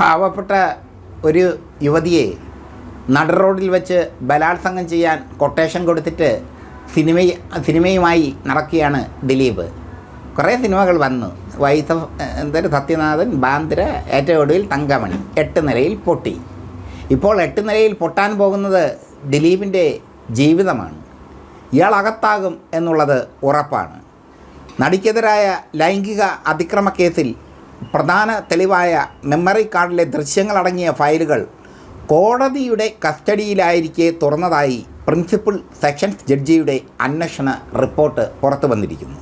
പാവപ്പെട്ട ഒരു യുവതിയെ നട റോഡിൽ വെച്ച് ബലാത്സംഗം ചെയ്യാൻ കൊട്ടേഷൻ കൊടുത്തിട്ട് സിനിമ സിനിമയുമായി നടക്കുകയാണ് ദിലീപ്. കുറേ സിനിമകൾ വന്നു. വൈസ എന്തൊരു സത്യനാഥൻ ബാന്ദ്ര ഏറ്റവും ഒടുവിൽ തങ്കമണി എട്ട് നിലയിൽ പൊട്ടി. ഇപ്പോൾ എട്ട് നിലയിൽ പൊട്ടാൻ പോകുന്നത് ദിലീപിന്റെ ജീവിതമാണ്. ഇയാൾ അകത്താകും എന്നുള്ളത് ഉറപ്പാണ്. നടിക്കെതിരായ ലൈംഗിക അതിക്രമ കേസിൽ പ്രധാന തെളിവായ മെമ്മറി കാർഡിലെ ദൃശ്യങ്ങളടങ്ങിയ ഫയലുകൾ കോടതിയുടെ കസ്റ്റഡിയിലായിരിക്കെ തുറന്നതായി പ്രിൻസിപ്പൽ സെഷൻസ് ജഡ്ജിയുടെ അന്വേഷണ റിപ്പോർട്ട് പുറത്തു വന്നിരിക്കുന്നു.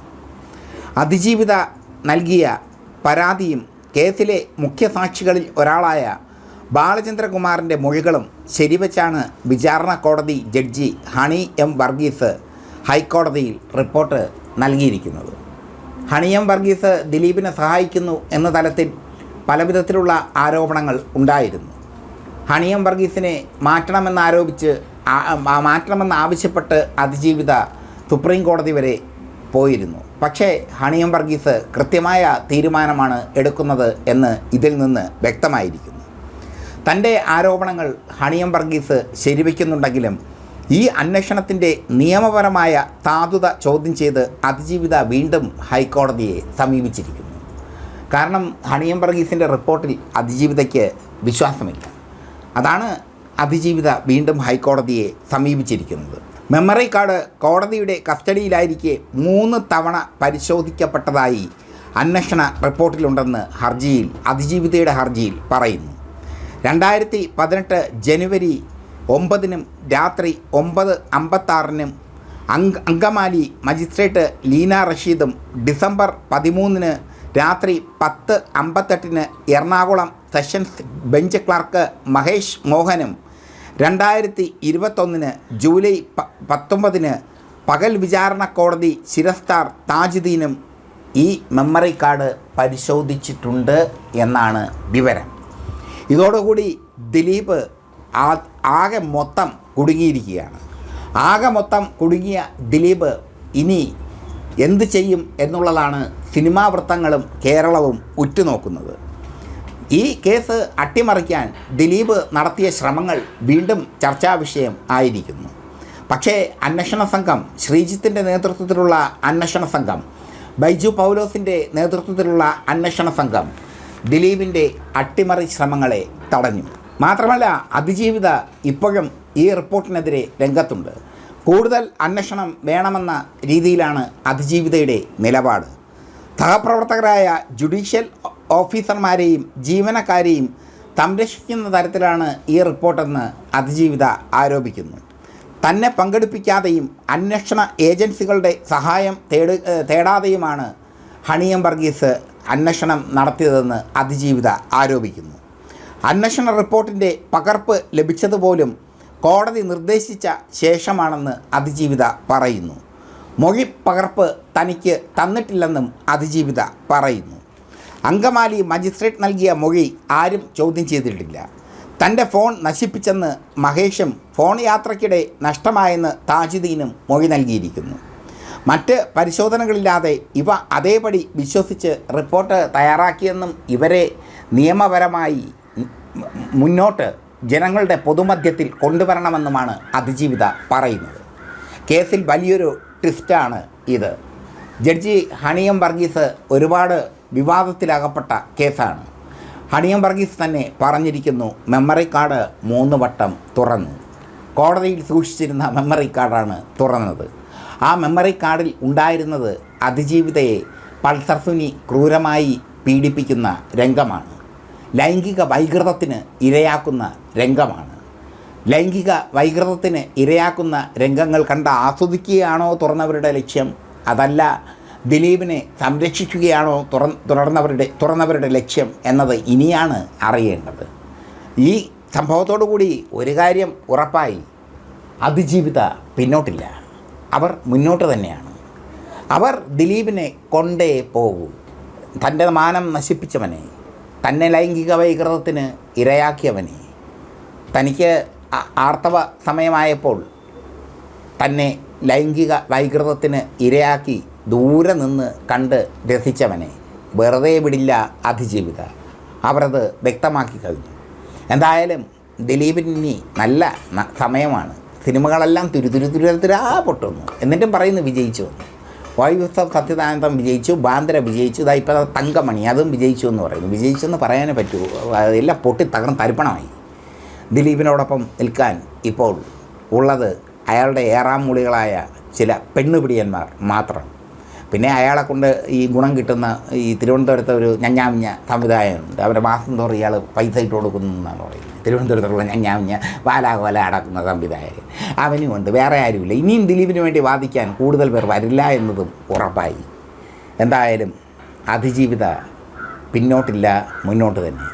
അതിജീവിത നൽകിയ പരാതിയും കേസിലെ മുഖ്യസാക്ഷികളിൽ ഒരാളായ ബാലചന്ദ്രകുമാറിന്റെ മൊഴികളും ശരിവച്ചാണ് വിചാരണ കോടതി ജഡ്ജി ഹണി എം വർഗീസ് ഹൈക്കോടതിയിൽ റിപ്പോർട്ട് നൽകിയിരിക്കുന്നത്. ഹണി എം വർഗീസ് ദിലീപിനെ സഹായിക്കുന്നു എന്ന തലത്തിൽ പലവിധത്തിലുള്ള ആരോപണങ്ങൾ ഉണ്ടായിരുന്നു. ഹണിയം വർഗീസിനെ മാറ്റണമെന്നാരോപിച്ച് മാറ്റണമെന്ന് ആവശ്യപ്പെട്ട് അതിജീവിത സുപ്രീം കോടതി വരെ പോയിരുന്നു. പക്ഷേ ഹണിയം വർഗീസ് കൃത്യമായ തീരുമാനമാണ് എടുക്കുന്നത് എന്ന് ഇതിൽ നിന്ന് വ്യക്തമായിരിക്കുന്നു. തന്റെ ആരോപണങ്ങൾ ഹണിയം വർഗീസ് ശരിവയ്ക്കുന്നുണ്ടെങ്കിലും ഈ അന്വേഷണത്തിന്റെ നിയമപരമായ താതുത ചോദ്യം ചെയ്ത് അതിജീവിത വീണ്ടും ഹൈക്കോടതിയെ സമീപിച്ചിരിക്കുന്നു. കാരണം ഹണിയം വർഗീസിന്റെ റിപ്പോർട്ടിൽ അതിജീവിതയ്ക്ക് വിശ്വാസമില്ല. അതാണ് അതിജീവിത വീണ്ടും ഹൈക്കോടതിയെ സമീപിച്ചിരിക്കുന്നത്. മെമ്മറി കാർഡ് കോടതിയുടെ കസ്റ്റഡിയിലായിരിക്കെ മൂന്ന് തവണ പരിശോധിക്കപ്പെട്ടതായി അന്വേഷണ റിപ്പോർട്ടിലുണ്ടെന്ന് ഹർജിയിൽ അതിജീവിതയുടെ ഹർജിയിൽ പറയുന്നു. രണ്ടായിരത്തി പതിനെട്ട് ജനുവരി ഒമ്പതിനും രാത്രി ഒമ്പത് അമ്പത്താറിനും അങ്ക അങ്കമാലി മജിസ്ട്രേറ്റ് ലീന റഷീദും ഡിസംബർ പതിമൂന്നിന് രാത്രി പത്ത് അമ്പത്തെട്ടിന് Ernakulam sessions bench clerk Mahesh മോഹനും രണ്ടായിരത്തി ഇരുപത്തൊന്നിന് ജൂലൈ പ പത്തൊമ്പതിന് പകൽ വിചാരണ കോടതി ശിരസ്താർ താജുദ്ദീനും ഈ മെമ്മറി കാർഡ് പരിശോധിച്ചിട്ടുണ്ട് എന്നാണ് വിവരം. ഇതോടുകൂടി ദിലീപ് ആകെ മൊത്തം കുടുങ്ങിയിരിക്കുകയാണ്. ആകെ മൊത്തം കുടുങ്ങിയ ദിലീപ് ഇനി എന്ത് ചെയ്യും എന്നുള്ളതാണ് സിനിമാ വൃത്തങ്ങളും കേരളവും ഉറ്റുനോക്കുന്നത്. ഈ കേസ് അട്ടിമറിക്കാൻ ദിലീപ് നടത്തിയ ശ്രമങ്ങൾ വീണ്ടും ചർച്ചാ വിഷയം ആയിരിക്കുന്നു. പക്ഷേ അന്വേഷണ സംഘം ശ്രീജിത്തിന്റെ നേതൃത്വത്തിലുള്ള അന്വേഷണ സംഘം ബൈജു പൗലോസിന്റെ നേതൃത്വത്തിലുള്ള അന്വേഷണ സംഘം ദിലീപിന്റെ അട്ടിമറി ശ്രമങ്ങളെ തടഞ്ഞു. മാത്രമല്ല അതിജീവിത ഇപ്പോഴും ഈ റിപ്പോർട്ടിനെതിരെ രംഗത്തുണ്ട്. കൂടുതൽ അന്വേഷണം വേണമെന്ന രീതിയിലാണ് അതിജീവിതയുടെ നിലപാട്. സഹപ്രവർത്തകരായ ജുഡീഷ്യൽ ഓഫീസർമാരെയും ജീവനക്കാരെയും സംരക്ഷിക്കുന്ന തരത്തിലാണ് ഈ റിപ്പോർട്ടെന്ന് അതിജീവിത ആരോപിക്കുന്നു. തന്നെ പങ്കെടുപ്പിക്കാതെയും അന്വേഷണ ഏജൻസികളുടെ സഹായം തേടു തേടാതെയുമാണ് ഹണിയം വർഗീസ് അന്വേഷണം നടത്തിയതെന്ന് അതിജീവിത ആരോപിക്കുന്നു. അന്വേഷണ റിപ്പോർട്ടിന്റെ പകർപ്പ് ലഭിച്ചതുപോലും കോടതി നിർദ്ദേശിച്ച ശേഷമാണെന്ന് അതിജീവിത പറയുന്നു. മൊഴി പകർപ്പ് തനിക്ക് തന്നിട്ടില്ലെന്നും അതിജീവിത പറയുന്നു. അങ്കമാലി മജിസ്ട്രേറ്റ് നൽകിയ മൊഴി ആരും ചോദ്യം ചെയ്തിട്ടില്ല. തന്റെ ഫോൺ നശിപ്പിച്ചെന്ന് മഹേഷും ഫോൺ യാത്രയ്ക്കിടെ നഷ്ടമായെന്ന് താജുദ്ദീനും മൊഴി നൽകിയിരിക്കുന്നു. മറ്റ് പരിശോധനകളില്ലാതെ ഇവ അതേപടി വിശ്വസിച്ച് റിപ്പോർട്ട് തയ്യാറാക്കിയെന്നും ഇവരെ നിയമപരമായി മുന്നോട്ട് ജനങ്ങളുടെ പൊതുമധ്യത്തിൽ കൊണ്ടുവരണമെന്നുമാണ് അതിജീവിത പറയുന്നത്. കേസിൽ വലിയൊരു ട്വിസ്റ്റാണ് ഇത്. ജഡ്ജി ഹണിയം വർഗീസ് ഒരുപാട് വിവാദത്തിലകപ്പെട്ട കേസാണ്. ഹണിയം വർഗീസ് തന്നെ പറഞ്ഞിരിക്കുന്നു മെമ്മറി കാർഡ് മൂന്ന് വട്ടം തുറന്നു. കോടതിയിൽ സൂക്ഷിച്ചിരുന്ന മെമ്മറി കാർഡാണ് തുറന്നത്. ആ മെമ്മറി കാർഡിൽ ഉണ്ടായിരുന്നത് അതിജീവിതയെ പൾസർ സുനി ക്രൂരമായി പീഡിപ്പിക്കുന്ന രംഗമാണ്. ലൈംഗിക വൈകൃതത്തിന് ഇരയാക്കുന്ന രംഗമാണ്. ലൈംഗിക വൈകൃതത്തിന് ഇരയാക്കുന്ന രംഗങ്ങൾ കണ്ട് ആസ്വദിക്കുകയാണോ തുറന്നവരുടെ ലക്ഷ്യം? അതല്ല ദിലീപിനെ സംരക്ഷിക്കുകയാണോ തുറ തുറന്നവരുടെ തുറന്നവരുടെ ലക്ഷ്യം എന്നത് ഇനിയാണ് അറിയേണ്ടത്. ഈ സംഭവത്തോടു കൂടി ഒരു കാര്യം ഉറപ്പായി. അതിജീവിത പിന്നോട്ടില്ല. അവർ മുന്നോട്ട് തന്നെയാണ്. അവർ ദിലീപിനെ കൊണ്ടേ പോകൂ. തന്റെ മാനം നശിപ്പിച്ചവനെ തന്നെ ലൈംഗിക വൈകൃതത്തിന് ഇരയാക്കിയവനെ. തനിക്ക് ആർത്തവ സമയമായപ്പോൾ തന്നെ ലൈംഗിക വൈകൃതത്തിന് ഇരയാക്കി ദൂരെ നിന്ന് കണ്ട് രസിച്ചവനെ. വെറുതെ വിടില്ല അതിജീവിത. അവരത് വ്യക്തമാക്കി കഴിഞ്ഞു. എന്തായാലും ദിലീപിന് നല്ല സമയമാണ്. സിനിമകളെല്ലാം തുരുതുരു തുരുതുരാ പൊട്ടുന്നു. എന്നിട്ടും പറയുന്നു വിജയിച്ചു എന്ന്. വായുസ്തവ സത്യദാനന്ദം വിജയിച്ചു ബാന്ദ്ര വിജയിച്ചു ഇതാ ഇപ്പോൾ തങ്കമണി അതും വിജയിച്ചു എന്ന് പറയുന്നു. വിജയിച്ചു എന്ന് പറയാനേ പറ്റൂ. എല്ലാം പൊട്ടി തകർന്ന് തരിപ്പണമായി. ദിലീപിനോടൊപ്പം നിൽക്കാൻ ഇപ്പോൾ ഉള്ളത് അയാളുടെ ഏറാം മുളികളായ ചില പെണ്ണുപിടിയന്മാർ മാത്രം. പിന്നെ അയാളെ കൊണ്ട് ഈ ഗുണം കിട്ടുന്ന ഈ തിരുവനന്തപുരത്തെ ഒരു ഞഞ്ഞാമിഞ്ഞ സംവിധായകനുണ്ട് അവരെ മാസം തോറും ഇയാൾ പൈസ ഇട്ട് കൊടുക്കുന്നു എന്നാണ് പറയുന്നത്. തിരുവനന്തപുരത്തുള്ള ഞഞ്ഞാമിഞ്ഞ വാലാകോല അടക്കുന്ന സംവിധായകൻ. അവനും ഉണ്ട്. വേറെ ആരുമില്ല. ഇനിയും ദിലീപിന് വേണ്ടി വാദിക്കാൻ കൂടുതൽ പേർ വരില്ല എന്നതും ഉറപ്പായി. എന്തായാലും അതിജീവിത പിന്നോട്ടില്ല മുന്നോട്ട് തന്നെ.